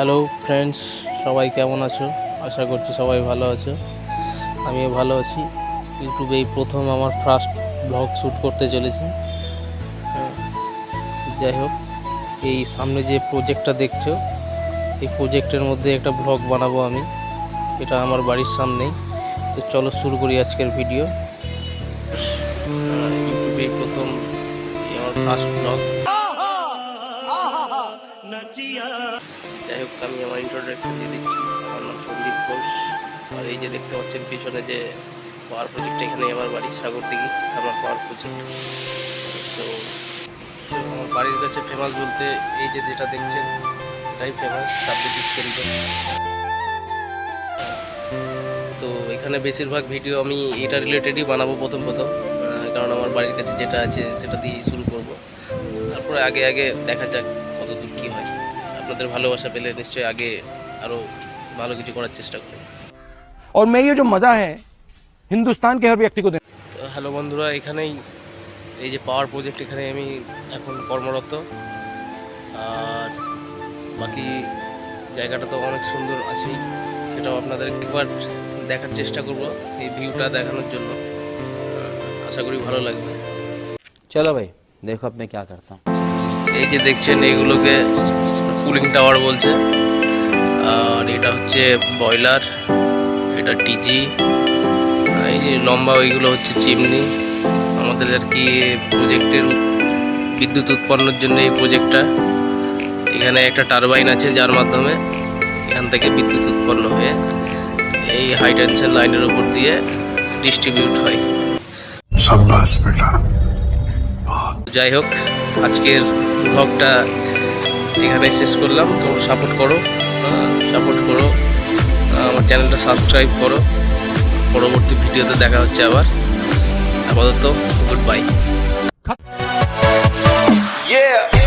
Hello friends সবাই কেমন আছো? আশা করছি সবাই ভালো আছো। আমিও ভালো আছি। ইউটিউবে এই প্রথম আমার ফার্স্ট ব্লগ শ্যুট করতে চলেছি। যাই হোক, এই সামনে যে প্রজেক্টটা দেখছ, এই প্রজেক্টের মধ্যে একটা ব্লগ বানাবো আমি। এটা আমার বাড়ির সামনেই তো চলো শুরু করি আজকের ভিডিও ইউটিউবে প্রথম আমার ফার্স্ট ব্লগ যাই হোক, আমি আমার ইন্ট্রোডাকশন দিয়ে দিচ্ছি। আমার নাম সন্দীপ ঘোষ। আর এই যে দেখতে পাচ্ছেন, পিছনে যে পাওয়ার প্রজেক্ট এখানে আমার বাড়ি, সাগরদিঘি। আমার পাওয়ার প্রজেক্ট তো আমার বাড়ির কাছে ফেমাস বলতে এই যে যেটা দেখছেন, এটাই ফেমাস কেন্দ্র তো এখানে বেশিরভাগ ভিডিও আমি এটা রিলেটেডই বানাবো প্রথম প্রথম কারণ আমার বাড়ির কাছে যেটা আছে, সেটা দিয়েই শুরু করব। তারপরে আগে আগে দেখা যাক। আপনাদের ভালোবাসা পেলে নিশ্চয়ই আগে আরও ভালো কিছু করার চেষ্টা করব और मैं ये जो मज़ा है हिंदुस्तान के हर व्यक्ति को देना তো হ্যালো বন্ধুরা এখানেই এই যে পাওয়ার প্রজেক্ট এখানে আমি এখন কর্মরত আর বাকি জায়গাটা তো অনেক সুন্দর আছেই সেটাও আপনাদের একবার দেখার চেষ্টা করব এই ভিউটা দেখানোর জন্য আহ, আশা করি ভালো লাগবে चलो भाई देखो अब मैं क्या करता हूँ এই যে দেখছেন এইগুলোকে কুলিং টাওয়ার বলছে। আর এটা হচ্ছে বয়লার এটা টিজি এই যে লম্বা ওইগুলো হচ্ছে চিমনি আমাদের আর কি প্রোজেক্টের বিদ্যুৎ উৎপন্নর জন্য এই প্রজেক্টটা এখানে একটা টারবাইন আছে যার মাধ্যমে এখান থেকে বিদ্যুৎ উৎপন্ন হয়ে এই হাই লাইনের উপর দিয়ে ডিস্ট্রিবিউট হয়। যাই হোক আজকের ব্লগটা এখানেই শেষ করলাম, তো সাপোর্ট করো সাপোর্ট করো আমার চ্যানেলটা সাবস্ক্রাইব করো। পরবর্তী ভিডিওতে দেখা হচ্ছে আবার। আপাতত গুড বাই Yeah!